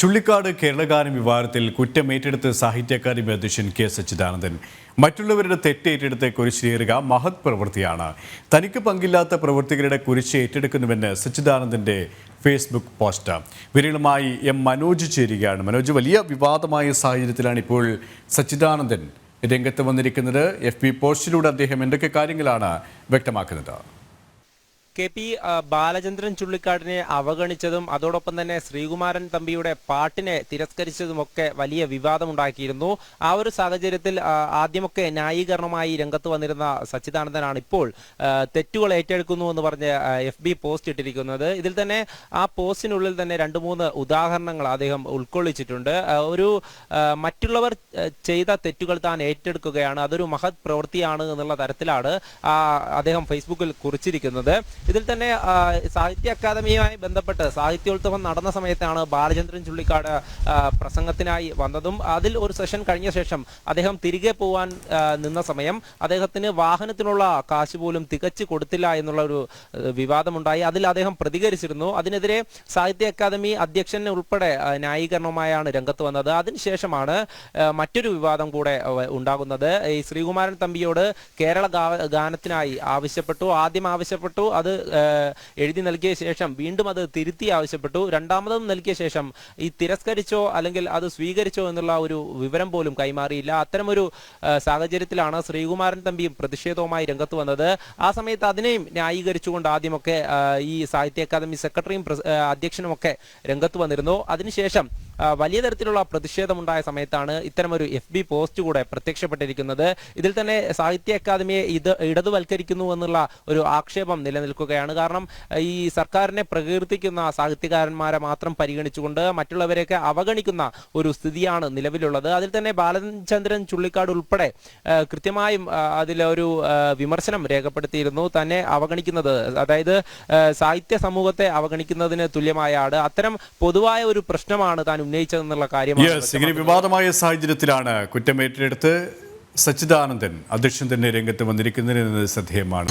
ചുള്ളിക്കാട് കേരളഗാനം വിവാദത്തിൽ കുറ്റമേറ്റെടുത്ത് സാഹിത്യ അക്കാദമി അധ്യക്ഷൻ കെ സച്ചിദാനന്ദൻ. മറ്റുള്ളവരുടെ തെറ്റേറ്റെടുത്ത് കുരിശിലേറുക മഹത് പ്രവൃത്തിയാണ്. തനിക്ക് പങ്കില്ലാത്ത പ്രവൃത്തികളുടെ കുരിശ് ഏറ്റെടുക്കുന്നുവെന്ന് സച്ചിദാനന്ദന്റെ ഫേസ്ബുക്ക് പോസ്റ്റ്. വിരളുമായി എം മനോജ് ചേരുകയാണ്. മനോജ് വലിയ വിവാദമായ സാഹചര്യത്തിലാണ് ഇപ്പോൾ സച്ചിദാനന്ദൻ രംഗത്ത് വന്നിരിക്കുന്നത്. എഫ് പോസ്റ്റിലൂടെ അദ്ദേഹം എന്തൊക്കെ കാര്യങ്ങളാണ് വ്യക്തമാക്കുന്നത്? കെ പി ബാലചന്ദ്രൻ ചുള്ളിക്കാടിനെ അവഗണിച്ചതും അതോടൊപ്പം തന്നെ ശ്രീകുമാരൻ തമ്പിയുടെ പാട്ടിനെ തിരസ്കരിച്ചതുമൊക്കെ വലിയ വിവാദമുണ്ടാക്കിയിരുന്നു. ആ ഒരു സാഹചര്യത്തിൽ ആദ്യമൊക്കെ ന്യായീകരണമായി രംഗത്ത് വന്നിരുന്ന സച്ചിദാനന്ദനാണ് ഇപ്പോൾ തെറ്റുകൾ ഏറ്റെടുക്കുന്നു എന്ന് പറഞ്ഞ് എഫ് ബി പോസ്റ്റ് ഇട്ടിരിക്കുന്നത്. ഇതിൽ തന്നെ ആ പോസ്റ്റിനുള്ളിൽ തന്നെ രണ്ട് മൂന്ന് ഉദാഹരണങ്ങൾ അദ്ദേഹം ഉൾക്കൊള്ളിച്ചിട്ടുണ്ട്. ഒരു മറ്റുള്ളവർ ചെയ്ത തെറ്റുകൾ താൻ ഏറ്റെടുക്കുകയാണ് അതൊരു മഹത് പ്രവൃത്തിയാണ് എന്നുള്ള തരത്തിലാണ് അദ്ദേഹം ഫേസ്ബുക്കിൽ കുറിച്ചിരിക്കുന്നത്. ഇതിൽ തന്നെ സാഹിത്യ അക്കാദമിയുമായി ബന്ധപ്പെട്ട് സാഹിത്യോത്സവം നടന്ന സമയത്താണ് ബാലചന്ദ്രൻ ചുള്ളിക്കാട് പ്രസംഗത്തിനായി വന്നതും അതിൽ ഒരു സെഷൻ കഴിഞ്ഞ ശേഷം അദ്ദേഹം തിരികെ പോവാൻ നിന്ന സമയം അദ്ദേഹത്തിന് വാഹനത്തിനുള്ള കാശ് പോലും തികച്ചു കൊടുത്തില്ല എന്നുള്ള ഒരു വിവാദമുണ്ടായി. അതിൽ അദ്ദേഹം പ്രതികരിച്ചിരുന്നു. അതിനെതിരെ സാഹിത്യ അക്കാദമി അധ്യക്ഷൻ ഉൾപ്പെടെ ന്യായീകരണവുമായാണ് രംഗത്ത് വന്നത്. അതിനുശേഷമാണ് മറ്റൊരു വിവാദം കൂടെ ഉണ്ടാകുന്നത്. ഈ ശ്രീകുമാരൻ തമ്പിയോട് കേരള ഗാനത്തിനായി ആവശ്യപ്പെട്ടു. ആദ്യം ആവശ്യപ്പെട്ടു. അത് എഴുതി നൽകിയ ശേഷം വീണ്ടും അത് തിരുത്തി ആവശ്യപ്പെട്ടു. രണ്ടാമതും നൽകിയ ശേഷം ഈ തിരസ്കരിച്ചോ അല്ലെങ്കിൽ അത് സ്വീകരിച്ചോ എന്നുള്ള ഒരു വിവരം പോലും കൈമാറിയില്ല. അത്തരമൊരു സാഹചര്യത്തിലാണ് ശ്രീകുമാരൻ തമ്പിയും പ്രതിഷേധവുമായി രംഗത്ത് വന്നത്. ആ സമയത്ത് അതിനെയും ന്യായീകരിച്ചുകൊണ്ട് ആദ്യമൊക്കെ ഈ സാഹിത്യ അക്കാദമി സെക്രട്ടറിയും അധ്യക്ഷനുമൊക്കെ രംഗത്ത് വന്നിരുന്നു. അതിനുശേഷം വലിയ തരത്തിലുള്ള പ്രതിഷേധമുണ്ടായ സമയത്താണ് ഇത്തരമൊരു എഫ് ബി പോസ്റ്റ് കൂടെ പ്രത്യക്ഷപ്പെട്ടിരിക്കുന്നത്. ഇതിൽ തന്നെ സാഹിത്യ അക്കാദമിയെ ഇത് ഇടതുവൽക്കരിക്കുന്നു എന്നുള്ള ഒരു ആക്ഷേപം നിലനിൽക്കുകയാണ്. കാരണം ഈ സർക്കാരിനെ പ്രകീർത്തിക്കുന്ന സാഹിത്യകാരന്മാരെ മാത്രം പരിഗണിച്ചുകൊണ്ട് മറ്റുള്ളവരെയൊക്കെ അവഗണിക്കുന്ന ഒരു സ്ഥിതിയാണ് നിലവിലുള്ളത്. അതിൽ തന്നെ ബാലചന്ദ്രൻ ചുള്ളിക്കാട് ഉൾപ്പെടെ കൃത്യമായും അതിലൊരു വിമർശനം രേഖപ്പെടുത്തിയിരുന്നു. തന്നെ അവഗണിക്കുന്നത് അതായത് സാഹിത്യ സമൂഹത്തെ അവഗണിക്കുന്നതിന് തുല്യമായ ആട് അത്തരം പൊതുവായ ഒരു പ്രശ്നമാണ് താൻ ഉന്നയിച്ചതെന്നുള്ള കാര്യമാണ് ഇങ്ങനെ വിവാദമായ സാഹചര്യത്തിലാണ് കുറ്റമേറ്റെടുത്ത് സച്ചിദാനന്ദൻ അധ്യക്ഷൻ തന്നെ രംഗത്ത് വന്നിരിക്കുന്നത് എന്നത് ശ്രദ്ധേയമാണ്.